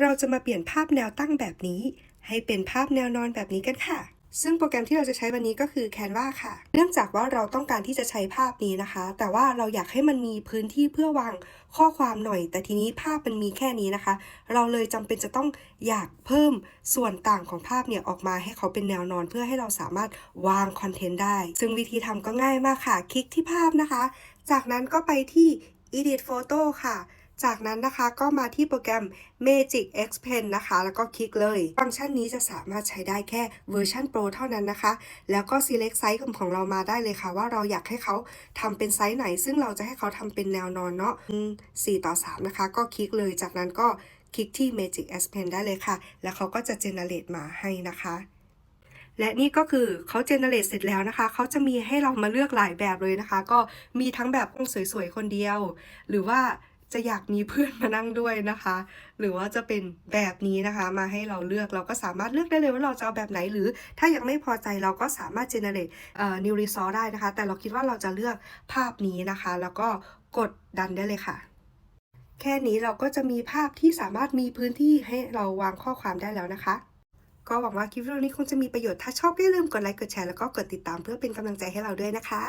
เราจะมาเปลี่ยนภาพแนวตั้งแบบนี้ ให้เป็นภาพแนวนอนแบบนี้กันค่ะ ซึ่งโปรแกรมที่เราจะใช้วันนี้ก็คือ Canva ค่ะ เนื่องจากว่าเราต้องการที่จะใช้ภาพนี้นะคะ แต่ว่าเราอยากให้มันมีพื้นที่เพื่อวางข้อความหน่อย แต่ทีนี้ภาพมันมีแค่นี้นะคะ เราเลยจำเป็นจะต้องอยากเพิ่มส่วนต่างของภาพเนี่ยออกมาให้เขาเป็นแนวนอนเพื่อให้เราสามารถวางคอนเทนต์ได้ ซึ่งวิธีทำก็ง่ายมากค่ะ คลิกที่ภาพนะคะ จากนั้นก็ไปที่ Edit Photo ค่ะ จากนั้นนะคะก็มาที่โปรแกรม Magic X Pen นะคะ แล้วก็คลิกเลย ฟังก์ชันนี้จะสามารถใช้ได้แค่เวอร์ชัน Pro เท่านั้นนะคะ แล้วก็ select ไซส์ของเรามาได้เลยค่ะ ว่าเราอยากให้เขาทำเป็นไซส์ไหน ซึ่งเราจะให้เขาทำเป็นแนวนอนเนาะ4ต่อ 3 นะคะ ก็คลิกเลย จากนั้นก็คลิกที่ Magic X Pen ได้เลยค่ะ แล้วเขาก็จะ generate มาให้นะคะและนี่ก็คือเขาเจเนเรตเสร็จแล้วนะคะ เขาจะมีให้เรามาเลือกหลายแบบเลยนะคะ ก็มีทั้งแบบองสวยๆ คนเดียว หรือว่า จะอยากมีเพื่อนมานั่งด้วยนะคะ หรือว่าจะเป็นแบบนี้นะคะ มาให้เราเลือกเราก็สามารถเลือกได้เลยว่าเราจะเอาแบบไหนหรือ ถ้ายังไม่พอใจเราก็สามารถ generate เอ่อ new resource ได้นะคะ แต่เราคิดว่าเราจะเลือกภาพนี้นะคะ แล้วก็กดดันได้เลยค่ะ แค่นี้เราก็จะมีภาพที่สามารถมีพื้นที่ให้เราวางข้อความได้แล้วนะคะ ก็หวังว่าคลิปวิดีโอนี้คงจะมีประโยชน์ถ้าชอบก็อย่าลืมกดไลค์กดแชร์แล้วก็กดติดตามเพื่อเป็นกำลังใจให้เราด้วยนะคะ